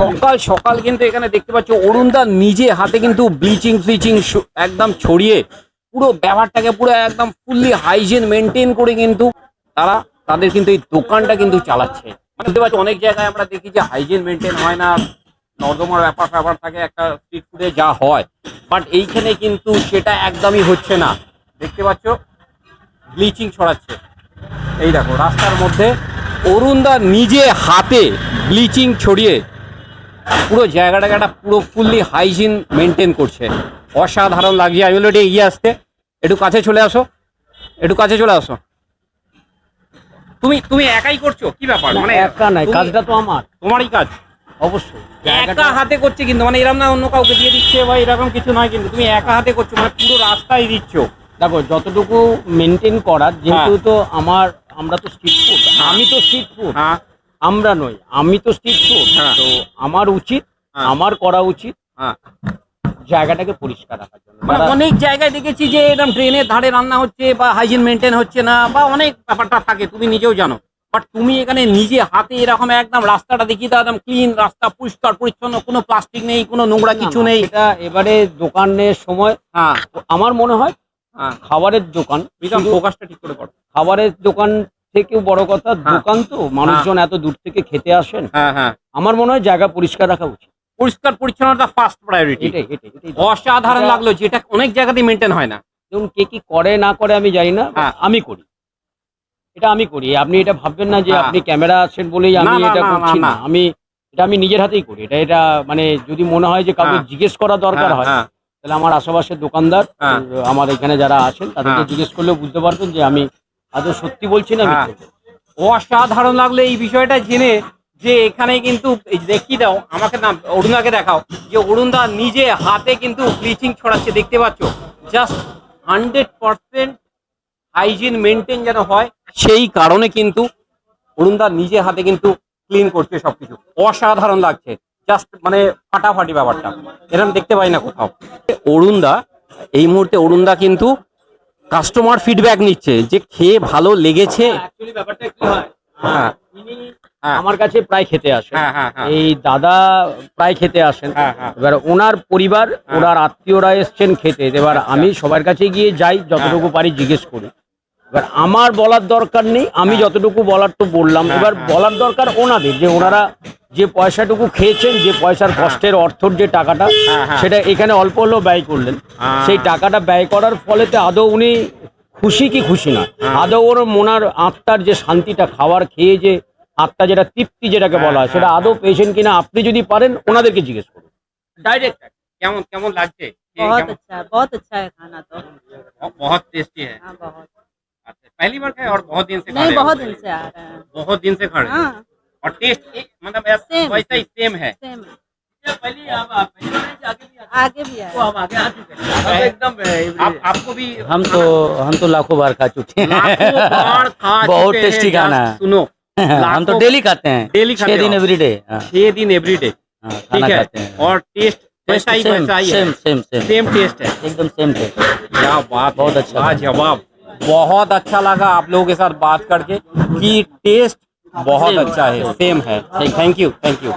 সকাল সকাল কিন্তু এখানে দেখতে পাচ্ছ, অরুণদা নিজে হাতে কিন্তু ব্লিচিং ফ্লিচিং একদম ছড়িয়ে পুরো ব্যাপারটাকে পুরো একদম ফুললি হাইজিন মেনটেন করে কিন্তু তারা তাদের কিন্তু এই দোকানটা কিন্তু চালাচ্ছে। মানে দেখতে পাচ্ছ অনেক জায়গায় আমরা দেখি যে হাইজিন মেনটেন হয় না, নর্দমার ব্যাপার ফ্যাপার থাকে, একটা স্ট্রিট ফুডে যা হয়। বাট এইখানে কিন্তু সেটা একদমই হচ্ছে না। দেখতে পাচ্ছ ব্লিচিং ছড়াচ্ছে। এই দেখো, রাস্তার মধ্যে অরুণদা নিজে হাতে ব্লিচিং ছড়িয়ে পুরো জায়গাটাকে একটা পুরো ফুললি হাইজিন মেনটেন করছে। অসাধারণ লাগছে আমি বলি এগিয়ে আসতে। একটু কাছে চলে আসো। একটু কাছে চলে আসো। তুমি তুমি একাই করছ? কি ব্যাপার? মানে একা নাই কাজটা তো আমার। তোমারই কাজ? অবশ্যই। একা হাতে করছে কিন্তু মানে এরকম না অন্য কাউকে দিয়ে দিচ্ছে বা এরকম কিছু নয় কিন্তু তুমি একা হাতে করছ মানে পুরো রাস্তায় দিচ্ছ। দেখো যতটুকু মেনটেন করার যেহেতু তো আমার আমরা তো স্ট্রিট ফুড আমি তো স্ট্রিট ফুড হ্যাঁ। আমরা নই আমি তো স্ট্রিট ফুড হ্যাঁ। তো আমার উচিত হ্যাঁ। আমার করা উচিত হ্যাঁ। জায়গাটাকে পরিষ্কার রাখার জন্য। মানে অনেক জায়গায় দেখেছি যে এরকম ট্রেনের ধারে রান্না হচ্ছে বা হাইজিন মেনটেন হচ্ছে না বা অনেক ব্যাপারটা থাকে তুমি নিজেও জানো। বাট তুমি এখানে নিজে হাতে এরকম একদম রাস্তাটা দেখিয়ে দাও একদম ক্লিন রাস্তা পরিষ্কার পরিচ্ছন্ন কোনো প্লাস্টিক নেই কোনো নোংরা কিছু নেই। এটা এবারে দোকানের সময় হ্যাঁ। আমার মনে হয় খাবারের দোকান ফোকাসটা ঠিক করে করো। খাবারের দোকান থেকেও বড় কথা হ্যাঁ। দোকান তো মানুষজন এত দূর থেকে খেতে আসেন হ্যাঁ হ্যাঁ আমার মনে হয় জায়গা পরিষ্কার রাখা উচিত পরিষ্কার পরিচ্ছন্নতা ফার্স্ট প্রায়োরিটি অসাধারণ এটা- লাগল যেটা অনেক জায়গাতেই মেনটেন হয় না দেখুন কে কি করে না করে আমি জানি না হ্যাঁ। আমি করি এটা আমি করি আপনি এটা ভাববেন না যে হ্যাঁ। আপনি ক্যামেরা আছেন বলেই আমি এটা করছি না। আমি এটা আমি নিজের হাতেই করি এটা এটা মানে যদি মনে হয় যে কাউকে হ্যাঁ। জিজ্ঞেস করা দরকার হ্যাঁ, হয় হ্যাঁ তাহলে আমার আশেপাশের দোকানদার হ্যাঁ। আমার এখানে যারা আছেন তাদেরকে হ্যাঁ। জিজ্ঞেস করলেও বুঝতে পারবেন যে আমি আদৌ সত্যি বলছি না হ্যাঁ। অসাধারণ লাগল এই বিষয়টা জেনে যে এখানে কিন্তু এই দেখিয়ে দাও আমাকে না অরুণাকে দেখাও যে অরুণদা নিজে হাতে কিন্তু ব্লিচিং ছড়াচ্ছে দেখতে পাচ্ছ? Just hundred percent hygiene maintain যেন হয় সেই কারণে কিন্তু অরুণদা নিজে হাতে কিন্তু ক্লিন করছে সবকিছু। অসাধারণ লাগছে। জাস্ট মানে ফাটাফাটি ব্যাপারটা। এরকম দেখতে পাই না কোথাও। অরুণদা এই মুহূর্তে অরুণদা কিন্তু কাস্টমার ফিডব্যাক নিচ্ছে যে খেয়ে ভালো লেগেছে। Actually ব্যাপারটা কি হয়? হ্যাঁ হ্যাঁ। আমার কাছে প্রায় খেতে আসেন। হ্যাঁ হ্যাঁ হ্যাঁ। এই দাদা প্রায় খেতে আসেন। হ্যাঁ, হ্যাঁ। এবার ওনার পরিবার ওনার আত্মীয়রা এসছেন খেতে। এবার আচ্ছা। আমি সবার কাছে গিয়ে যাই যতটুকু পারি জিজ্ঞেস করি। এবার আমার বলার দরকার নেই আমি যতটুকু বলার তো বললাম। হ্যাঁ, এবার হ্যাঁ। বলার দরকার ওনাদের যে ওনারা যে পয়সাটুকু খেয়েছেন যে পয়সার কষ্টের অর্থর যে টাকাটা হ্যাঁ, হ্যাঁ। সেটা এখানে অল্প হলেও ব্যয় করলেন হ্যাঁ। সেই টাকাটা ব্যয় করার ফলেতে আদৌ উনি খুশি কি খুশি না হ্যাঁ। আদৌ ওর মনার আত্মার যে শান্তিটা খাওয়ার খেয়ে যে আত্মা যেটা তৃপ্তি যেটাকে বলা হয় হ্যাঁ, সেটা হ্যাঁ, আদৌ পেয়েছেন কিনা আপনি যদি পারেন ওনাদেরকে জিজ্ঞেস করুন डायरेक्ट কেমন কেমন লাগছে ये बहुत केमन- अच्छा है बहुत अच्छा है खाना तो बहुत- बहुत टेस्टी है हाँ बहुत अच्छा पहली बार खाए और बहुत दिन से खा नहीं रहे हो? बहुत दिन से आ रहे हैं बहुत दिन से खा रहे हो हाँ और टेस्ट मतलब वैसा ही सेम है। सेम है पहले आगे भी आए। एकदम आप आपको भी हम तो हम तो लाखों बार खा चुके हैं। बहुत टेस्टी खाना है। सुनो हम तो डेली खाते हैं। Daily खाते छह दिन हो? एवरी डे छह दिन एवरीडे ठीक है? और टेस्ट वैसा ही वैसा ही same same same same test है। एकदम सेम टेस्ट क्या बात बहुत अच्छा। लाजवाब बहुत अच्छा लगा आप लोगों के साथ बात करके कि टेस्ट बहुत अच्छा है सेम है। Thank you thank you